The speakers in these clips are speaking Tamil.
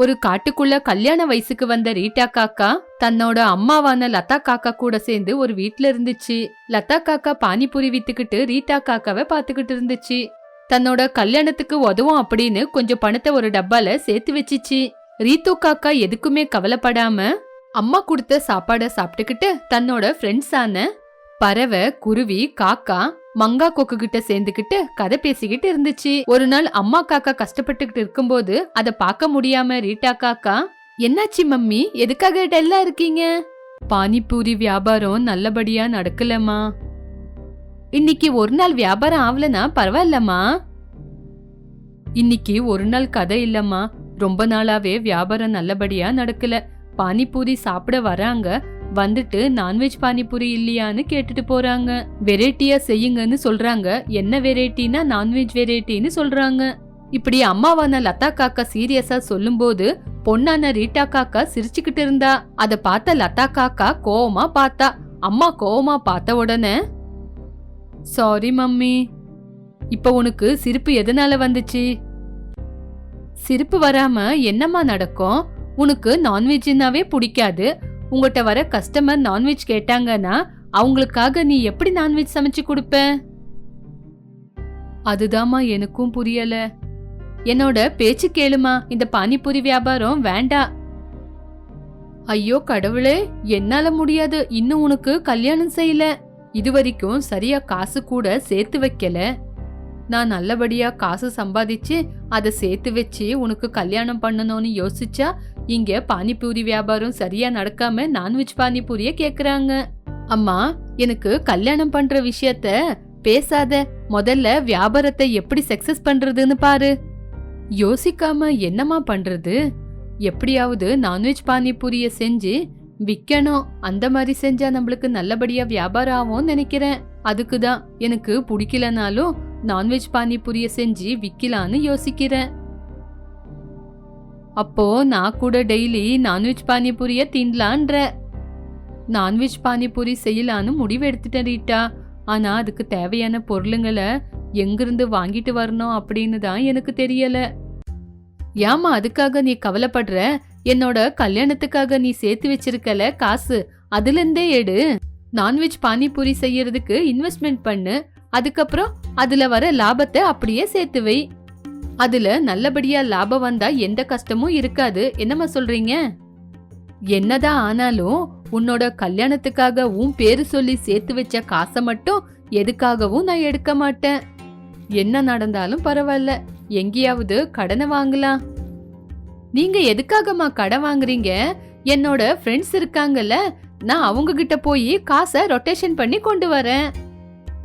ஒரு காட்டுக்குள்ள கல்யாண வயசுக்கு வந்த ரீட்டா காக்கா தன்னோட அம்மாவான லதா காக்கா கூட சேர்ந்து ஒரு வீட்ல இருந்துச்சு. லதா காக்கா பானிபூரி வித்துக்கிட்டு ரீட்டா காக்காவை பாத்துக்கிட்டு இருந்துச்சு. தன்னோட கல்யாணத்துக்கு உதவும் அப்படின்னு கொஞ்சம் பணத்தை ஒரு டப்பால சேர்த்து வச்சிச்சு. ரீத்து காக்கா எதுக்குமே கவலைப்படாம அம்மா கொடுத்த சாப்பாட சாப்பிட்டுக்கிட்டு தன்னோட ஃப்ரெண்ட்ஸான பறவை குருவி காக்கா மங்கா கொக்கு கிட்ட சேர்ந்துக்கிட்டு கதை பேசிக்கிட்டு இருந்துச்சு. ஒரு நாள் அம்மா காக்கா கஷ்டப்பட்டுக்கிட்டு இருக்கும்போது அதை பார்க்க முடியாம ரீட்டா காக்கா என்னாச்சு மம்மி? எதுக்காக டல்லா இருக்கீங்க? பானிபூரி வியாபாரம் நல்லபடியா நடக்கலமா இன்னைக்கு ஒரு நாள் வியாபாரம் ஆகலனா பரவாயில்லம்மா. இன்னைக்கு ஒரு நாள் கதை இல்லம்மா. ரொம்ப நாளாவே வியாபாரம் நல்லபடியா நடக்கல. பானிபூரி சாப்பிட வராங்க. வந்துட்டு நான்வெஜ் பானிபூரி இல்லையான்னு கேட்டுட்டு போறாங்க. வெரைட்டியா செய்யுங்கன்னு சொல்றாங்க. என்ன வெரைட்டினா நான்வெஜ் வெரைட்டின்னு சொல்றாங்க. இப்படி அம்மாவான லதா காக்கா சீரியஸா சொல்லும்போது பொண்ணான ரீட்டா காக்கா சிரிச்சுக்கிட்டு இருந்தா. அத பார்த்த லதா காக்கா கோவமா பார்த்தா. அம்மா கோவமா பார்த்த உடனே சாரி மம்மி. இப்ப உனக்கு சிரிப்பு எதனால வந்துச்சு? சிரிப்பு வராம என்னம்மா நடக்கும்? உனக்கு நான்வெஜ்னாவே பிடிக்காது. உங்கள்கிட்ட வர கஸ்டமர் நான்வெஜ் கேட்டாங்கன்னா அவங்களுக்காக நீ எப்படி நான்வெஜ் சமைச்சு கொடுப்ப? அதுதாம்மா எனக்கும் புரியல. என்னோட பேச்சு கேளுமா இந்த பானிபூரி வியாபாரம் வேண்டாம் ஐயோ கடவுளே என்னால முடியாது. இன்னும் உனக்கு கல்யாணம் செய்யல. இது வரைக்கும் சரியா காசு கூட சேர்த்து வைக்கல. நான் நல்லபடியா காசு சம்பாதிச்சு அதை சேர்த்து வச்சு உனக்கு கல்யாணம் பண்ணணும்னு யோசிச்சா இங்க பானிபூரி வியாபாரம் சரியா நடக்காம நான்வெஜ் பானிபூரிய கேக்குறாங்க. அம்மா எனக்கு கல்யாணம் பண்ற விஷயத்த பேசாத. முதல்ல வியாபாரத்தை எப்படி சக்சஸ் பண்றதுன்னு பாரு. யோசிக்காம என்னம்மா பண்றது? எப்படியாவது நான்வெஜ் பானிபூரிய செஞ்சு விக்கணும். அந்த மாதிரி செஞ்சா நம்மளுக்கு நல்லபடியா வியாபாரம் ஆகும்னு நினைக்கிறேன். அதுக்கு தான் எனக்கு பிடிக்கலனாலும் நான்வெஜ் பானிபூரிய செஞ்சு விக்கலான்னு யோசிக்கிறேன். அப்போ நான் கூட டெய்லி நான்வெஜ் பானிபூரிய தின்னலான்ற நான்வெஜ் பானிபூரி செய்யலான்னு முடிவு எடுத்துட்டேன் ரீட்டா. ஆனா அதுக்கு தேவையான பொருளுங்களை எங்கிருந்து வாங்கிட்டு வரணும் அப்படின்னு தான் எனக்கு தெரியல. ஏமா அதுக்காக நீ கவலைப்படுற? என்னோட கல்யாணத்துக்காக நீ சேர்த்து வச்சிருக்கல காசு. அதுல இருந்தே எடு. நான்வெஜ் பானிபூரி செய்யறதுக்கு இன்வெஸ்ட்மெண்ட் பண்ணு. அதுக்கப்புறம் அதுல வர லாபத்தை அப்படியே சேர்த்து வை. அதுல நல்லபடியா லாபம் வந்தா எந்த கஷ்டமும் இருக்காது. என்னம்மா சொல்றீங்க? என்னதான் ஆனாலும் உன்னோட கல்யாணத்துக்காக உன் பேரு சொல்லி சேர்த்து வச்ச காசை மட்டும் எதுக்காகவும் நான் எடுக்க மாட்டேன். என்ன நடந்தாலும் பரவாயில்ல. எங்கேயாவது கடனை வாங்கலாம். நீங்க எதுக்காகம்மா கடன் வாங்குறீங்க? என்னோட ஃப்ரெண்ட்ஸ் இருக்காங்கல்ல நான் அவங்க கிட்ட போய் காசை ரொட்டேஷன் பண்ணி கொண்டு வரேன்.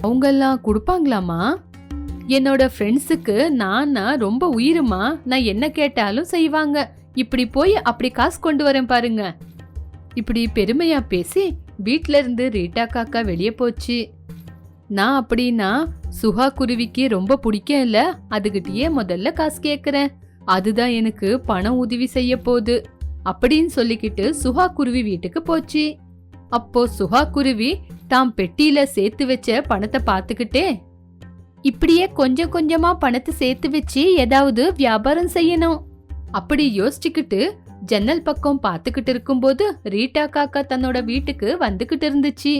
அவங்கெல்லாம் கொடுப்பாங்களாமா என்னோட ஃப்ரெண்ட்ஸுக்கு நான்னா ரொம்ப உயிருமா? நான் என்ன கேட்டாலும் செய்வாங்க. இப்படி போய் அப்படி காசு கொண்டு வரேன் பாருங்க. இப்படி பெருமையா பேசி வீட்ல இருந்து ரீட்டா காக்கா வெளியே போச்சு. நான் அப்படின்னா சுஹா குருவிக்கு ரொம்ப பிடிக்கும் இல்ல? அதுகிட்டயே முதல்ல காசு கேக்குறேன். அதுதான் எனக்கு பணம் உதவி செய்ய போகுது. அப்படின்னு சொல்லிக்கிட்டு சுஹா குருவி வீட்டுக்கு போச்சு. அப்போ சுஹா குருவி தாம் பெட்டியில சேர்த்து வச்ச பணத்தை பார்த்துக்கிட்டே இப்படியே கொஞ்சம் கொஞ்சமா பணத்தை சேர்த்து வச்சு ஏதாவது வியாபாரம் செய்யணும். அப்படி யோசிச்சுக்கிட்டு ஜன்னல் பக்கம் பார்த்துக்கிட்டு இருக்கும்போது ரீட்டா காக்கா தன்னோட வீட்டுக்கு வந்துகிட்டு இருந்துச்சு.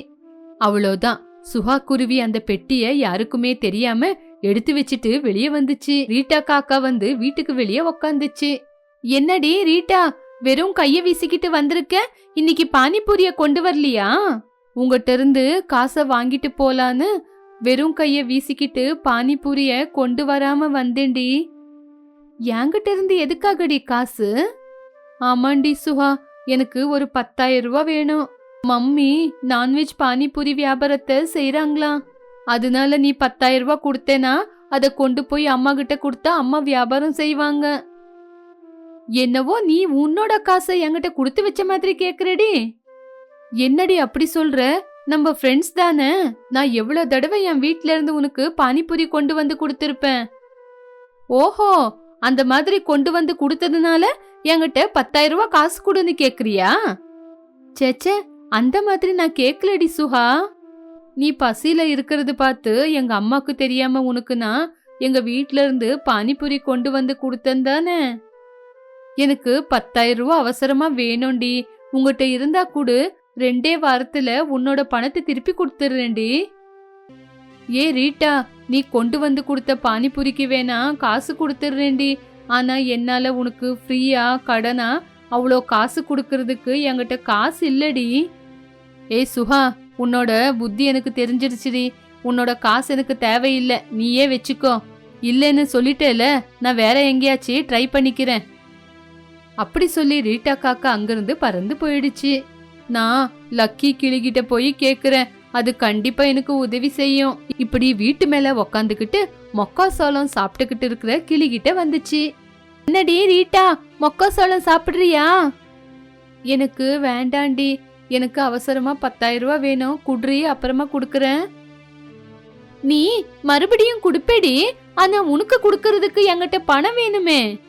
அவ்வளோதான். சுஹா குருவி அந்த பெட்டிய யாருக்குமே தெரியாம எடுத்து வச்சுட்டு வெளியே வந்துச்சு. ரீட்டா காக்கா வந்து வீட்டுக்கு வெளியே உக்காந்துச்சு. என்னடி ரீட்டா வெறும் கைய வீசிக்கிட்டு வந்திருக்க? இன்னைக்கு பானிபூரிய கொண்டு வரலையா? உங்ககிட்ட இருந்து காசை வாங்கிட்டு போலான்னு வெறும் கைய வீசிக்கிட்டு பானிபூரிய கொண்டு வராம வந்தேன்டி. என்கிட்ட இருந்து எதுக்காகடி காசு? ஆமாண்டி சுஹா எனக்கு ஒரு பத்தாயிரம் ரூபா வேணும். மம்மி நான்வெஜ் பானிபூரி வியாபாரத்தை செய்றாங்களாம் அதனால நீ பத்தாயிரம் ரூபா கொடுத்தேனா? அதை கொண்டு போய் அம்மா கிட்ட கொடுத்தா அம்மா வியாபாரம் செய்வாங்க. என்னவோ நீ உன்னோட காசை என்கிட்ட கொடுத்து வச்ச மாதிரி கேக்குறடி. என்னடி அப்படி சொல்ற? நம்ம ஃப்ரெண்ட்ஸ் தானே? நான் எவ்வளோ தடவை என் வீட்ல இருந்து உனக்கு பானிபூரி கொண்டு வந்து கொடுத்துருப்பேன். ஓஹோ அந்த மாதிரி கொண்டு வந்து கொடுத்ததுனால என்கிட்ட பத்தாயிரம் ரூபாய் காசு கொடுன்னு கேக்குறியா? சேச்சே அந்த மாதிரி நான் கேட்கலடி சுஹா. நீ பசியில இருக்கிறது பார்த்து எங்க அம்மாக்கு தெரியாம உனக்கு நான் எங்க வீட்ல இருந்து பானிபூரி கொண்டு வந்து கொடுத்தேன் தானே. எனக்கு பத்தாயிரம் ரூபா அவசரமா வேணும்டி. உங்ககிட்ட இருந்தா கூட. ரெண்டே வாரத்துல உன்னோட பணத்தை திருப்பி கொடுத்துடுறேன்டி ஏ ரீட்டா நீ கொண்டு வந்து கொடுத்த பானிபூரிக்கு வேணா காசு கொடுத்துடுறேன்டி ஆனா என்னால உனக்கு ஃப்ரீயா கடனா அவ்வளோ காசு கொடுக்கறதுக்கு என்கிட்ட காசு இல்லடி. ஏய் சுஹா உன்னோட புத்தி எனக்கு தெரிஞ்சிருச்சுடி. உன்னோட காசு எனக்கு தேவையில்லை. நீயே வச்சுக்கோ. இல்லைன்னு சொல்லிட்டேல நான் வேற எங்கேயாச்சும் ட்ரை பண்ணிக்கிறேன். அப்படி சொல்லி ரீட்டா காக்கா அங்கிருந்து பறந்து போயிடுச்சு. நான் லக்கி கிளிகிட்ட போய் கேக்குறேன். அது கண்டிப்பா எனக்கு உதவி செய்யும். இப்படி வீட்டு மேல உக்காந்துக்கிட்டு மொக்கா சோளம் சாப்பிட்டுக்கிட்டு இருக்கிற கிளிகிட்ட வந்துச்சு. என்னடி ரீட்டா மொக்கா சோளம் சாப்பிடுறியா? எனக்கு வேண்டாண்டி. எனக்கு அவசரமா பத்தாயிரம் ரூபா வேணும். குடுறி அப்புறமா குடுக்கறேன். நீ மறுபடியும் குடுப்பேடி. ஆனா உனக்கு குடுக்கறதுக்கு என்கிட்ட பணம் வேணுமே.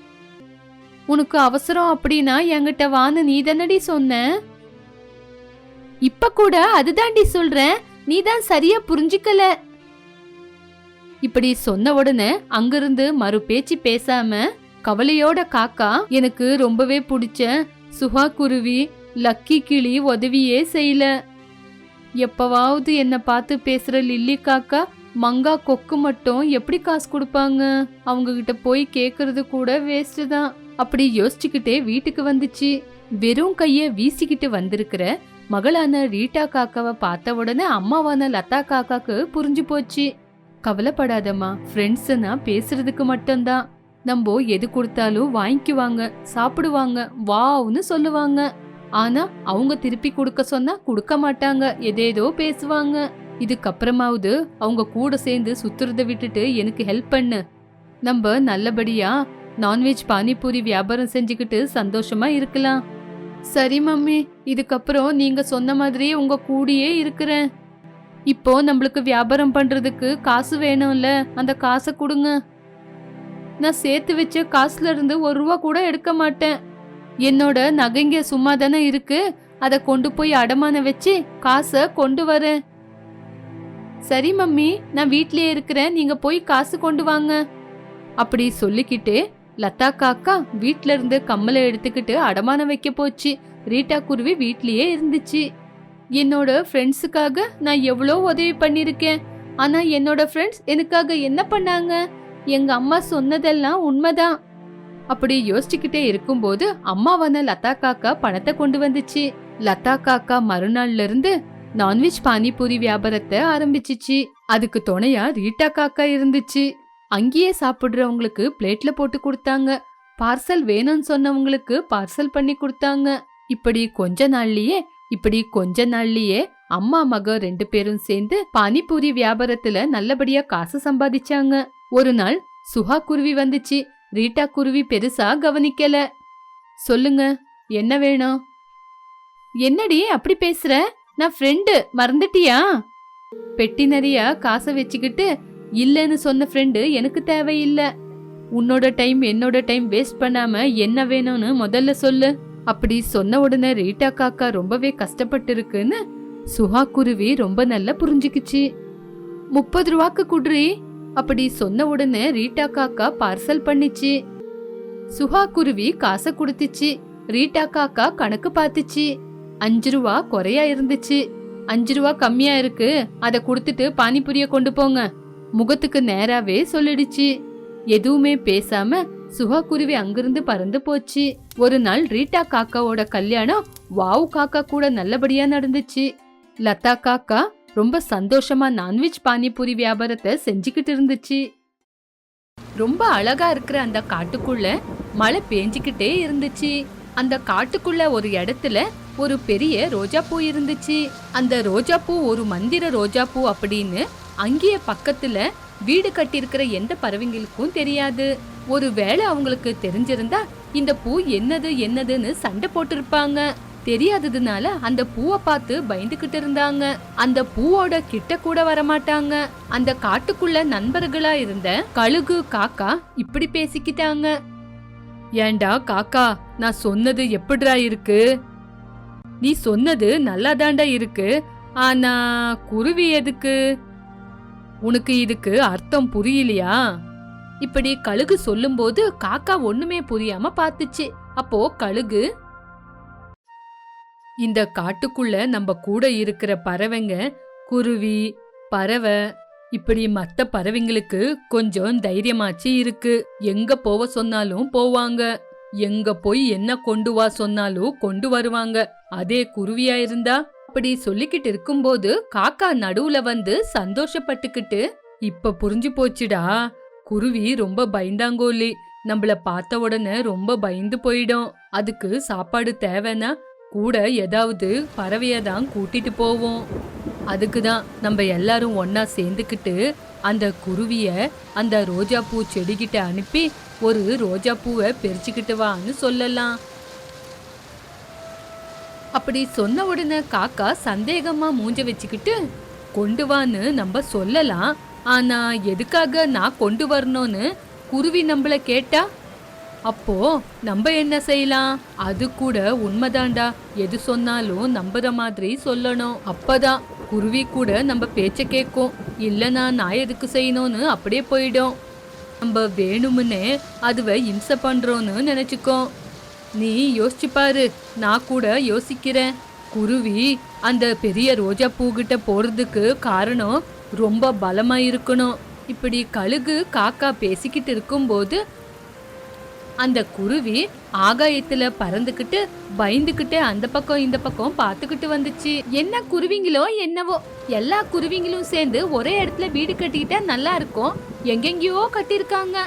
உனக்கு அவசரம் அப்படின்னா என்கிட்ட வான்னு நீ தானடி சொன்ன? இப்ப கூட அதுதாண்டி சொல்றேன். நீ தான் சரியா புரிஞ்சுக்கல. இப்படி சொன்ன உடனே அங்கிருந்து மறு பேச்சு பேசாம கவலையோட காக்கா எனக்கு ரொம்பவே பிடிச்ச சுகா குருவி லக்கி கிளி உதவியே செய்யல. எப்பவாவது என்ன பார்த்து பேசுற லில்லி காக்கா மங்கா கொக்கு மட்டும் எப்படி காசு கொடுப்பாங்க? அவங்க கிட்ட போய் கேக்குறது கூட வேஸ்ட் தான். அப்படி யோசிச்சுக்கிட்டே வீட்டுக்கு வந்துச்சு. வெறும் கைய வீசிக்கிட்டு வந்திருக்கிற மகளான ரீட்டா காக்காவை பார்த்த உடனே அம்மாவான லதா காக்காக்கு புரிஞ்சு போச்சு. கவலைப்படாதம்மா ஃப்ரெண்ட்ஸ்னா பேசுறதுக்கு மட்டும்தான். நம்ம எது கொடுத்தாலும் வாங்கிக்குவாங்க சாப்பிடுவாங்க வாவ்னு சொல்லுவாங்க. ஆனா அவங்க திருப்பி கொடுக்க சொன்னா கொடுக்க மாட்டாங்க எதேதோ பேசுவாங்க. இதுக்கப்புறமாவது அவங்க கூட சேர்ந்து சுத்துறத விட்டுட்டு எனக்கு ஹெல்ப் பண்ணு. நம்ம நல்லபடியா நான்வெஜ் பானிபூரி வியாபாரம் செஞ்சுக்கிட்டு சந்தோஷமா இருக்கலாம். சரி மம்மி. இதுக்கப்புறம் நீங்க சொன்ன மாதிரி உங்க கூடியே இருக்கிறேன். இப்போ நம்மளுக்கு வியாபாரம் பண்றதுக்கு காசு வேணும்ல அந்த காசை கொடுங்க. நான் சேர்த்து வச்ச காசுல இருந்து ஒரு ரூபா கூட எடுக்க மாட்டேன். என்னோட நகைங்க சும்மா தானே இருக்கு. அதை கொண்டு போய் அடமான வச்சு காசை கொண்டு வரேன். சரி மம்மி. நான் வீட்லயே இருக்கிறேன். நீங்க போய் காசு கொண்டு வாங்க. அப்படி சொல்லிக்கிட்டே லதா காக்கா வீட்ல இருந்து கம்மலை எடுத்துக்கிட்டு அடமானம் வைக்க போச்சு. ரீட்டா குருவி வீட்லயே இருந்துச்சு. என்னோட ஃப்ரெண்ட்ஸுக்காக நான் எவ்வளோ உதவி பண்ணிருக்கேன் ஆனா என்னோட ஃப்ரெண்ட்ஸ் எனக்காக என்ன பண்ணாங்க? எங்க அம்மா சொன்னதெல்லாம் உண்மைதான். அப்படி யோசிச்சுக்கிட்டே இருக்கும்போது அம்மாவான லதா காக்கா பணத்தை கொண்டு வந்துச்சு. லதா காக்கா மறுநாள்ல இருந்து நான்வெஜ் பானிபூரி வியாபாரத்தை ஆரம்பிச்சிச்சு. அதுக்கு துணையா ரீட்டா காக்கா இருந்துச்சு. அங்கேயே சாப்பிடுறவங்களுக்கு பிளேட்ல போட்டு கொடுத்தாங்க. பார்சல் வேணும்னு சொன்னவங்களுக்கு பார்சல் பண்ணி கொடுத்தாங்க. இப்படி கொஞ்ச நாள்லயே இப்படி கொஞ்ச நாள்லயே அம்மா மக ரெண்டு பேரும் சேர்ந்து பானிபூரி வியாபாரத்துல நல்லபடியா காசு சம்பாதிச்சாங்க. ஒரு நாள் சுஹா குருவி வந்துச்சு. ரீட்டா குருவி பெருசா கவனிக்கல. சொல்லுங்க என்ன வேணும்? என்னடி அப்படி பேசுற? நான் ஃப்ரெண்டு மறந்துட்டியா? பெட்டி நிறைய காசை வச்சுக்கிட்டு இல்லைன்னு சொன்ன ஃப்ரெண்டு எனக்கு தேவையில்லை. உன்னோட டைம் என்னோட டைம் வேஸ்ட் பண்ணாம என்ன வேணும்னு முதல்ல சொல்லு. அப்படி சொன்ன உடனே ரீட்டா காக்கா ரொம்பவே கஷ்டப்பட்டு இருக்குன்னு சுஹா குருவி ரொம்ப நல்லா புரிஞ்சுக்குச்சு. முப்பது ரூபாக்கு குடுறி? அப்படி சொன்ன உடனே ரீட்டா காக்கா பார்சல் பண்ணிச்சு. சுஹா குருவி காசை கொடுத்துச்சு. ரீட்டா காக்கா கணக்கு பார்த்துச்சு. அஞ்சு ரூபா குறையா இருந்துச்சு. அஞ்சு ரூபா கம்மியா இருக்கு. அதை கொடுத்துட்டு பானிபூரிய கொண்டு போங்க. முகத்துக்கு நேராவே சொல்லிடுச்சு. எதுவுமே பேசாம சுகா குருவி அங்கிருந்து பறந்து போச்சு. ஒரு நாள் ரீட்டா காக்காவோட கல்யாணம் வாவ் காக்கா கூட நல்லபடியா நடந்துச்சு. லதா காக்கா ரொம்ப சந்தோஷமா நான்வெஜ் பானிபூரி வியாபாரத்தை செஞ்சுக்கிட்டு இருந்துச்சு. ரொம்ப அழகா இருக்கிற அந்த காட்டுக்குள்ள மழை பேஞ்சுக்கிட்டே இருந்துச்சு. அந்த காட்டுக்குள்ள ஒரு இடத்துல ஒரு பெரிய ரோஜா பூ இருந்துச்சு. அந்த ரோஜா பூ ஒரு மந்திர ரோஜா பூ அப்படின்னு அங்கேயே பக்கத்துல வீடு கட்டியிருக்கிற எந்த பறவைங்களுக்கும் தெரியாது. ஒருவேளை அவங்களுக்கு தெரிஞ்சிருந்தா இந்த பூ என்னது என்னதுன்னு சண்டை போட்டிருப்பாங்க. தெரியாததுனால அந்த பூவை பார்த்து பயந்துகிட்டு இருந்தாங்க. அந்த பூவோட கிட்ட கூட வரமாட்டாங்க. அந்த காட்டுக்குள்ள நண்பர்களா இருந்த கழுகு காக்கா இப்படி பேசிக்கிட்டாங்க. ஏண்டா காக்கா நான் சொன்னது எப்படிடா இருக்கு? நீ சொன்னது நல்லாதாண்டா இருக்கு. ஆனா குருவி எதுக்கு? உனக்கு இதுக்கு அர்த்தம் புரியலையா? இப்படி கழுகு சொல்லும்போது காக்கா ஒண்ணுமே புரியாம பார்த்துச்சு. அப்போ கழுகு இந்த காட்டுக்குள்ள நம்ம கூட இருக்கிற பறவைங்க குருவி பறவை இப்படி மத்த பறவைங்களுக்கு கொஞ்சம் தைரியமாச்சு இருக்கு. எங்க போக சொன்னாலும் போவாங்க. எங்க போய் என்ன கொண்டு வா சொன்னாலும் கொண்டு வருவாங்க. அதே குருவியா இருந்தா அப்படி சொல்லிக்கிட்டு இருக்கும்போது காக்கா நடுவுல வந்து சந்தோஷப்பட்டுக்கிட்டு இப்ப புரிஞ்சு போச்சுடா. குருவி ரொம்ப பயந்தாங்கோலி நம்மள பார்த்த உடனே ரொம்ப பயந்து போயிடும். அதுக்கு சாப்பாடு தேவைன்னா கூட ஏதாவது பறவையை தான் கூட்டிட்டு போவோம். அதுக்கு தான் நம்ம எல்லாரும் ஒன்னா சேர்ந்துக்கிட்டு அந்த குருவிய அந்த ரோஜா பூ செடிகிட்ட அனுப்பி ஒரு ரோஜா பூவை பறிச்சுக்கிட்டு வான்னு சொல்லலாம். அப்படி சொன்ன உடனே காக்கா சந்தேகமா மூஞ்ச வச்சுக்கிட்டு கொண்டு வான்னு நம்ம சொல்லலாம். ஆனா எதுக்காக நான் கொண்டு வரணும்னு குருவி நம்மள கேட்டா? அப்போ நம்ம என்ன செய்யலாம்? அது கூட உண்மைதான்டா. எது சொன்னாலும் நம்புற மாதிரி சொல்லணும். அப்பதான் குருவி கூட நம்ம பேச்ச கேட்கும். இல்லனா நான் எதுக்கு செய்யணும்னு அப்படியே போயிடும். நம்ம வேணுமுன்னே அதுவை இம்சை பண்ணுறோன்னு நினைச்சுக்கோ. நீ யோசிச்சு பாரு நான் கூட யோசிக்கிறேன். குருவி அந்த பெரிய ரோஜா பூகிட்ட போறதுக்கு காரணம் ரொம்ப பலமா இருக்கணும். இப்படி கழுகு காக்கா பேசிக்கிட்டு இருக்கும்போது அந்த குருவி ஆகாயத்துல பறந்துக்கிட்டு பயந்துக்கிட்டு அந்த பக்கம் இந்த பக்கம் பார்த்துக்கிட்டு வந்துச்சு. என்ன குருவிங்களோ என்னவோ எல்லா குருவிங்களும் சேர்ந்து ஒரே இடத்துல வீடு கட்டிக்கிட்டா நல்லா இருக்கும். எங்கெங்கயோ கட்டியிருக்காங்க.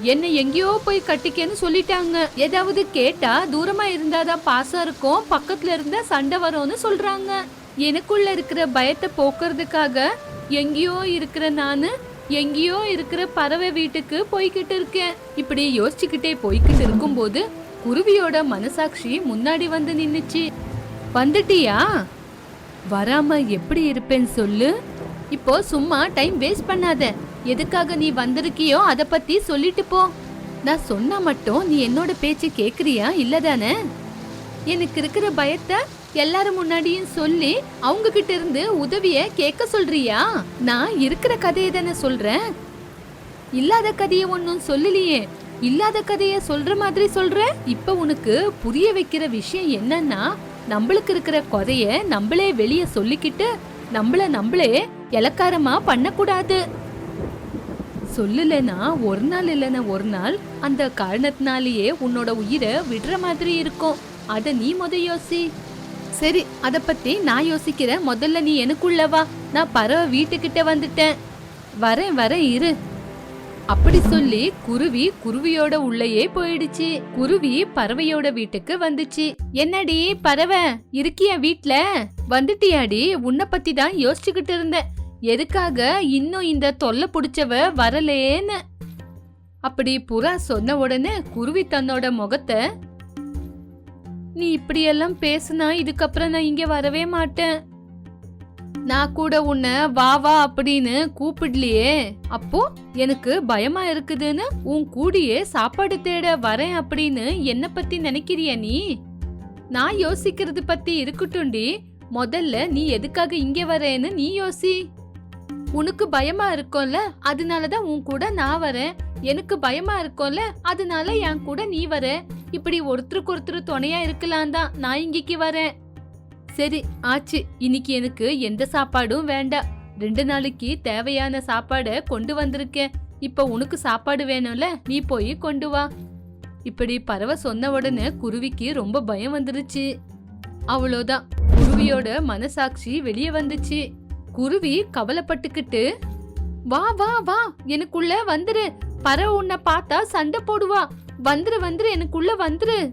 என்னை எங்கேயோ போய் கட்டிக்கன்னு சொல்லிட்டாங்க. ஏதாவது கேட்டா தூரமா இருந்தாதான் பாசம் இருக்கும் பக்கத்துல இருந்தா சண்டை வரும்னு சொல்றாங்க. எனக்குள்ள இருக்கிற பயத்தை போக்குறதுக்காக எங்கேயோ இருக்கிற நானு எங்கேயோ இருக்கிற பறவை வீட்டுக்கு போய்கிட்டு இருக்கேன். இப்படி யோசிச்சுக்கிட்டே போய்கிட்டு இருக்கும்போது குருவியோட மனசாட்சி முன்னாடி வந்து நின்னுச்சு. வந்துட்டியா? வராம எப்படி இருப்பேன்னு சொல்லு. இப்போ சும்மா டைம் வேஸ்ட் பண்ணாத. எதுக்காக நீ வந்திருக்கியோ அதை பத்தி சொல்லிட்டு போ. நான் சொன்னா மட்டும் நீ என்னோட பேச்சு கேக்குறியா? இல்லதானே எனக்கு இருக்கிற பயத்தை எல்லாரும் முன்னாடியும் சொல்லி அவங்க கிட்ட இருந்து உதவிய கேட்க சொல்றியா? நான் இருக்கிற கதையை தானே சொல்றேன். இல்லாத கதையை ஒன்னும் சொல்லலையே. இல்லாத கதைய சொல்ற மாதிரி சொல்ற இப்ப உனக்கு புரிய வைக்கிற விஷயம் என்னன்னா நம்மளுக்கு இருக்கிற கொதைய நம்மளே வெளியே சொல்லிக்கிட்டு நம்மள நம்மளே இலக்காரமா பண்ணக்கூடாது. சொல்லலைன்னா ஒரு நாள் இல்லைன்னா ஒரு நாள் அந்த காரணத்தினாலேயே உன்னோட உயிரை விடுற மாதிரி இருக்கும். அதை நீ முத யோசி. சரி அதை பத்தி நான் யோசிக்கிறேன். முதல்ல நீ எனக்குள்ள வா. நான் பறவை வீட்டுக்கிட்ட வந்துட்டேன். வரேன் வரேன் இரு. அப்படி சொல்லி குருவி குருவியோட உள்ளேயே போயிடுச்சு. குருவி பறவையோட வீட்டுக்கு வந்துச்சு. என்னடி பறவை? இருக்கியா வீட்ல? வந்துட்டியாடி? உன்னை பத்தி தான் யோசிச்சுக்கிட்டு இருந்தேன். எதுக்காக இன்னும் இந்த தொல்லை பிடிச்சவ வரலேன்னு? அப்படி புறா சொன்ன உடனே குருவி தன்னோட முகத்தை நீ இப்படியெல்லாம் பேசுனா இதுக்கப்புறம் நான் இங்க வரவே மாட்டேன். நான் கூட உன்னை வா வா அப்படின்னு கூப்பிடலையே. அப்போ எனக்கு பயமா இருக்குதுன்னு உன் கூடியே சாப்பாடு தேட வரேன் அப்படின்னு என்ன பத்தி நினைக்கிறிய நீ? நான் யோசிக்கிறது பத்தி இருக்கட்டும்டி. முதல்ல நீ எதுக்காக இங்க வரேன்னு நீ யோசி. உனக்கு பயமா இருக்கும்ல? அதனாலதான் உன் கூட நான் வரேன். எனக்கு பயமா இருக்கும்ல? அதனால என் கூட நீ வர. இப்படி ஒருத்தருக்கு ஒருத்தர் துணையா இருக்கலாம் தான். நான் இங்கிக்கு வரேன். சரி ஆச்சு. இன்னைக்கு எனக்கு எந்த சாப்பாடும் வேண்டாம். ரெண்டு நாளைக்கு தேவையான சாப்பாடை கொண்டு வந்திருக்கேன். இப்ப உனக்கு சாப்பாடு வேணும்ல? நீ போய் கொண்டு வா. இப்படி பறவை சொன்ன உடனே குருவிக்கு ரொம்ப பயம் வந்துருச்சு. அவ்வளோதான். குருவியோட மனசாட்சி வெளியே வந்துச்சு. குருவி கவலைப்பட்டுக்கிட்டு வா வா வா எனக்குள்ள வந்துரு. பறவை உன்னை பார்த்தா சண்டை போடுவா. வந்துரு வந்துரு எனக்குள்ள வந்துரு.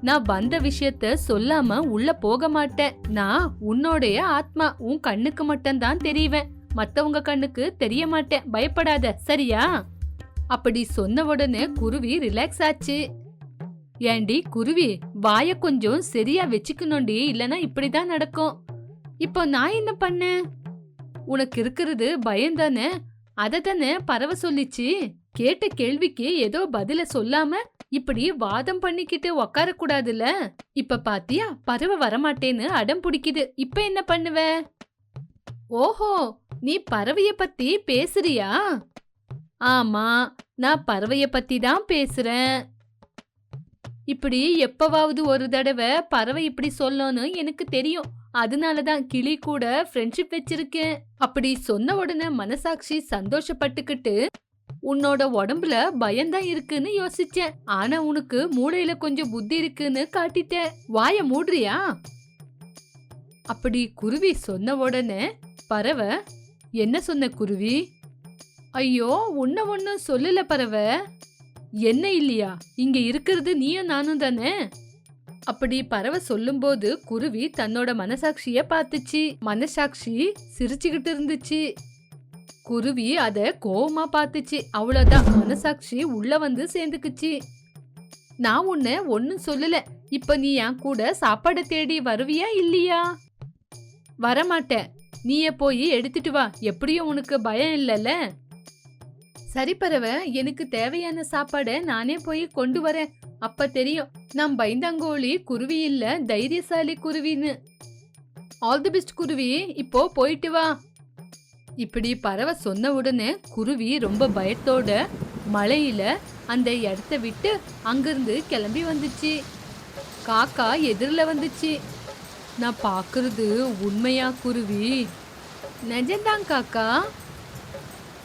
நான் வந்த விஷயத்த சொல்லாம உள்ள போக மாட்டேன். நான் உன்னோடைய ஆத்மா. உன் கண்ணுக்கு மட்டும்தான் தெரிவேன். மத்தவங்க கண்ணுக்கு தெரிய மாட்டேன். பயப்படாத சரியா? அப்படி சொன்ன உடனே குருவி ரிலாக்ஸ் ஆச்சு. ஏண்டி குருவி வாய கொஞ்சம் சரியா வச்சுக்கணும்டி. இல்லனா இப்படிதான் நடக்கும். இப்போ நான் என்ன பண்ணேன் உனக்கு இருக்கிறது பயம்தானே அதை தானே பறவை சொல்லிச்சு? கேட்ட கேள்விக்கு ஏதோ பதில சொல்லாம இப்படி வாதம் பண்ணிக்கிட்டு உக்கார கூடாதுல இப்ப பாத்தியா பறவை வரமாட்டேன்னு அடம் பிடிக்குது. இப்ப என்ன பண்ணுவ? ஓஹோ நீ பறவைய பத்தி பேசுறியா? ஆமா நான் பறவைய பத்தி தான் பேசுறேன். இப்படி எப்பவாவது ஒரு தடவை பறவை இப்படி சொல்லணும்னு எனக்கு தெரியும். அதனால தான் கிளி கூட ஃப்ரெண்ட்ஷிப் வச்சிருக்கேன் அப்படி சொன்ன உடனே மனசாட்சி சந்தோஷப்பட்டுக்கிட்டு உன்னோட உடம்புல பயம்தான் இருக்குன்னு யோசிச்சேன். ஆனா உனக்கு மூளையில கொஞ்சம் புத்தி இருக்குன்னு காட்டிட்டேன். வாய மூடுறியா? அப்படி குருவி சொன்ன உடனே பறவை என்ன சொன்ன குருவி? ஐயோ உன்ன ஒன்னும் சொல்லல பறவை. என்ன இல்லையா? இங்க இருக்கிறது நீயும் நானும் தானே? அப்படி பறவை சொல்லும்போது குருவி தன்னோட மனசாட்சிய பார்த்துச்சு. மனசாட்சி சிரிச்சுக்கிட்டு இருந்துச்சு. குருவி அத கோவமா பார்த்துச்சு. அவ்வளவுதான். மனசாட்சி உள்ள வந்து சேர்ந்துக்குச்சு. நான் உன்னை ஒன்னும் சொல்லல. இப்ப நீ என் கூட சாப்பாடு தேடி வருவியா இல்லையா? வரமாட்டேன். நீயே போய் எடுத்துட்டு வா. எப்படியும் உனக்கு பயம் இல்லைல்ல? சரி பறவை எனக்கு தேவையான சாப்பாடை நானே போய் கொண்டு வரேன். அப்ப தெரியும் நான் பைந்தாங்கோழி குருவி இல்ல தைரியசாலி குருவின்னு. ஆல் தி பெஸ்ட் குருவி இப்போ போயிட்டு வா. இப்படி பறவை சொன்ன உடனே குருவி ரொம்ப பயத்தோட மழையில அந்த இடத்த விட்டு அங்கிருந்து கிளம்பி வந்துச்சு. காக்கா எதிரில் வந்துச்சு. நான் பார்க்கறது உண்மையா குருவி? நிஜம்தான் காக்கா.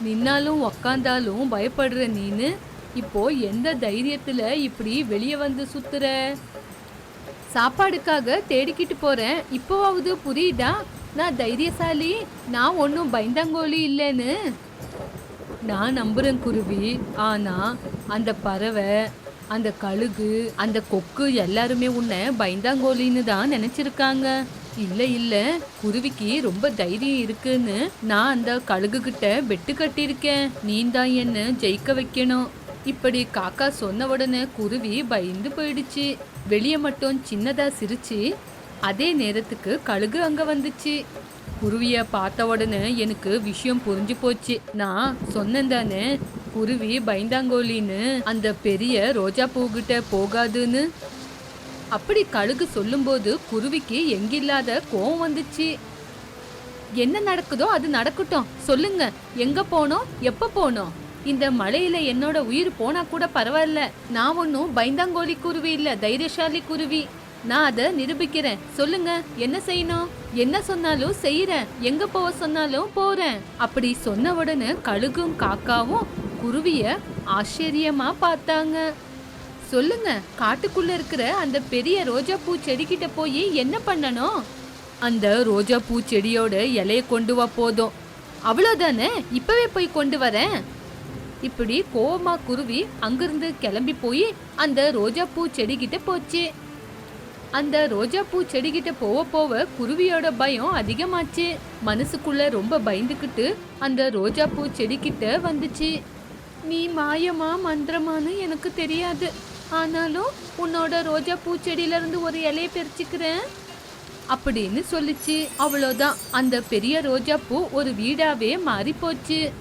நின்னாலும் உக்காந்தாலும் பயப்படுற நீனு? இப்போ எந்த தைரியத்துல இப்படி வெளியே வந்து சுத்துற? சாப்பாடுக்காக தேடிக்கிட்டு போறேன். இப்போவாவது புரியுதா? நான் தைரியசாலி நான் ஒன்றும் பயந்தாங்கோலி இல்லைன்னு. நான் நம்புறேன் குருவி. ஆனா அந்த பறவை அந்த கழுகு அந்த கொக்கு எல்லாருமே உன்னை பயந்தாங்கோலின்னு தான் நினச்சிருக்காங்க. இல்ல இல்ல. குருவிக்கு ரொம்ப தைரியம் இருக்குன்னு நான் அந்த கழுகு கிட்ட வெட்டு கட்டியிருக்கேன். நீ தான் என்ன ஜெயிக்க வைக்கணும். இப்படி காக்கா சொன்ன உடனே குருவி பயந்து போயிடுச்சு. வெளியே மட்டும் சின்னதா சிரிச்சு அதே நேரத்துக்கு கழுகு அங்க வந்துச்சு. குருவியை பார்த்த உடனே எனக்கு விஷயம் புரிஞ்சு போச்சு. நான் சொன்னேன் தானே குருவி பயந்தாங்கோலின்னு அந்த பெரிய ரோஜா பூகிட்ட போகாதுன்னு. அப்படி கழுகு சொல்லும்போது குருவிக்கு எங்கில்லாத கோவம் வந்துச்சு. என்ன நடக்குதோ அது நடக்கட்டும். சொல்லுங்க. எங்க போனோம்? எப்ப போனோம்? இந்த மழையில என்னோட உயிர் போனா கூட பரவாயில்ல. நான் ஒன்னும் பைந்தாங்கோலி குருவி இல்ல தைரியசாலி குருவி. நான் அதை நிரூபிக்கிறேன். சொல்லுங்க. என்ன செய்யணும்? என்ன சொன்னாலும் செய்யறேன். எங்க போக சொன்னாலும் போறேன். அப்படி சொன்ன உடனே கழுகும் காக்காவும் குருவிய ஆச்சரியமா பார்த்தாங்க. சொல்லுங்க. காட்டுக்குள்ள இருக்கிற அந்த பெரிய ரோஜா பூ செடிக்கிட்ட போய் என்ன பண்ணணும்? அந்த ரோஜா பூ செடியோட இலைய கொண்டு வா போதும். அவ்வளோதானே இப்பவே போய் கொண்டு வரேன். இப்படி கோவமா குருவி அங்கிருந்து கிளம்பி போய் அந்த ரோஜா பூ செடிகிட்ட போச்சு. அந்த ரோஜா பூ செடிகிட்ட போக போக குருவியோட பயம் அதிகமாச்சு. மனசுக்குள்ள ரொம்ப பயந்துக்கிட்டு அந்த ரோஜா பூ செடிக்கிட்ட வந்துச்சு. நீ மாயமா மந்திரமான்னு எனக்கு தெரியாது. ஆனாலும் உன்னோட ரோஜா பூச்செடியில இருந்து ஒரு இலையை பறிச்சுக்கிறேன். அப்படின்னு சொல்லிச்சு. அவ்வளோதான் அந்த பெரிய ரோஜா பூ ஒரு வீடாவே மாறி போச்சு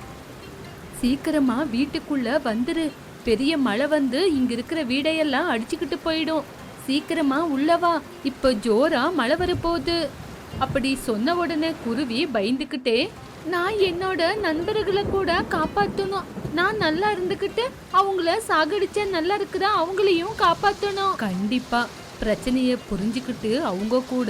சீக்கிரமா வீட்டுக்குள்ள வந்துரு. பெரிய மழை வந்து இங்க இருக்கிற வீடையெல்லாம் அடிச்சுக்கிட்டு போயிடும். சீக்கிரமா உள்ளவா இப்ப ஜோரா மழை வரப்போகுது. அப்படி சொன்ன உடனே குருவி பயந்துக்கிட்டே நான் என்னோட நண்பர்களை கூட காப்பாத்தணும். நான் நல்லா இருந்துக்கிட்டு அவங்கள சாகடிச்ச நல்லா இருக்கிற அவங்களையும் காப்பாத்தணும். கண்டிப்பா. பிரச்சனைய புரிஞ்சுக்கிட்டு அவங்க கூட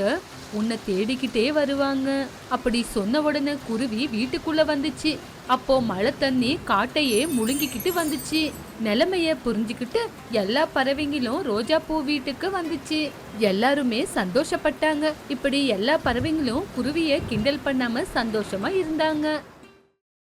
உன்னை தேடிக்கிட்டே வருவாங்க. அப்படி சொன்ன உடனே குருவி வீட்டுக்குள்ள வந்துச்சு. அப்போ மழை தண்ணி காட்டையே முழுங்கிக்கிட்டு வந்துச்சு. நிலைமைய புரிஞ்சுக்கிட்டு எல்லா பறவைங்களும் ரோஜா பூ வீட்டுக்கு வந்துச்சு. எல்லாருமே சந்தோஷப்பட்டாங்க. இப்படி எல்லா பறவைங்களும் குருவிய கிண்டல் பண்ணாம சந்தோஷமா இருந்தாங்க.